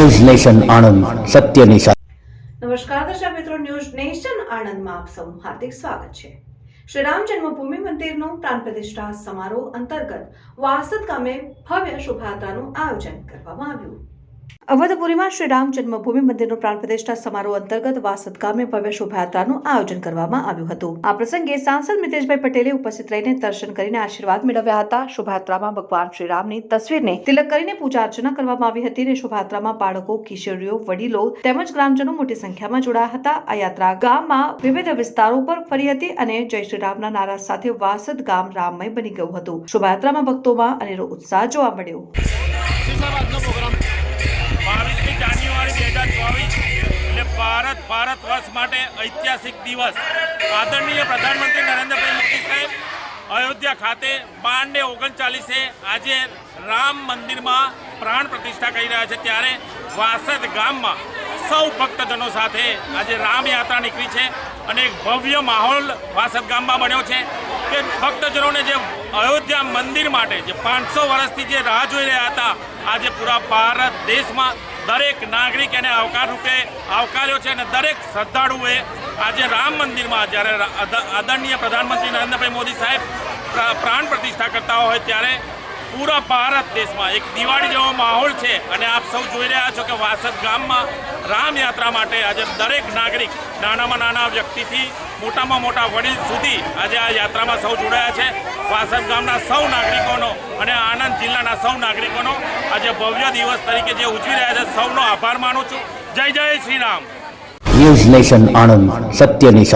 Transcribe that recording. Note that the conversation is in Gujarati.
ન્યૂઝ નેશન આણંદ સત્યની સાથે નમસ્કાર દર્શક મિત્રો ન્યૂઝ નેશન આણંદમાં આપ સૌનું હાર્દિક સ્વાગત છે શ્રી રામ જન્મભૂમિ મંદિરનો પ્રાણ પ્રતિષ્ઠા સમારોહ અંતર્ગત વાસદ ગામે ભવ્ય શોભાયાત્રાનું આયોજન કરવામાં આવ્યું. અવધપુરીમાં શ્રી રામ જન્મભૂમિ મંદિરનો પ્રાણ પ્રતિષ્ઠા સમારોહ અંતર્ગત વાસદ ગામે ભવ્ય શોભાયાત્રાનું આયોજન કરવામાં આવ્યું હતું. આ પ્રસંગે સાંસદ મિતેશભાઈ પટેલે ઉપસ્થિત રહીને દર્શન કરીને આશીર્વાદ મેળવ્યા હતા. શોભાયાત્રામાં ભગવાન શ્રી રામની તસવીરને તિલક કરીને પૂજા અર્ચના કરવામાં આવી હતી અને શોભાયાત્રામાં બાળકો, કિશોરીઓ, વડીલો તેમજ ગ્રામજનો મોટી સંખ્યામાં જોડાયા હતા. આ યાત્રા ગામમાં વિવિધ વિસ્તારો પર ફરી હતી અને જય શ્રી રામના નારા સાથે વાસદ ગામ રામમય બની ગયું હતું. શોભાયાત્રામાં ભક્તોમાં અનેરો ઉત્સાહ જોવા મળ્યો. ભારત ભારત વર્ષ માટે ઐતિહાસિક દિવસ. આદરણીય પ્રધાનમંત્રી નરેન્દ્રભાઈ મોદી સાહેબ, અયોધ્યા ખાતે બાર ઓગણચાલીસે આજે રામ મંદિરમાં પ્રાણ પ્રતિષ્ઠા કરી રહ્યા છે. ત્યારે વાસદ ગામમાં સૌ ભક્તજનો સાથે આજે રામ યાત્રા નીકળી છે અને એક ભવ્ય માહોલ વાસદ ગામમાં બન્યો છે કે ભક્તજનોને જે અયોધ્યા મંદિર માટે જે પાંચસો વર્ષથી જે રાહ જોઈ રહ્યા હતા, આજે પૂરા ભારત દેશમાં દરેક નાગરિક એને આવકાર રૂપે આવકાર્યો છે અને દરેક શ્રદ્ધાળુએ આજે રામ મંદિરમાં જ્યારે આદરણીય પ્રધાનમંત્રી નરેન્દ્રભાઈ મોદી સાહેબ પ્રાણ પ્રતિષ્ઠા કરતા હોય ત્યારે પૂરા ભારત દેશમાં એક દિવાળી જેવો માહોલ છે અને આપ સૌ જોઈ રહ્યા છો કે વાસદ ગામમાં રામયાત્રા માટે આજે દરેક નાગરિક નાનામાં નાના વ્યક્તિથી મોટામાં મોટા વડીલ સુધી આજે આ યાત્રામાં સૌ જોડાયા છે. વાસદ ગામના સૌ નાગરિકોનો અને આણંદ જિલ્લાના સૌ નાગરિકોનો આજે ભવ્ય દિવસ તરીકે જે ઉજવી રહ્યા છે, સૌનો આભાર માનું છું. જય જય શ્રી રામ. ન્યૂઝ નેશન આણંદ સત્યની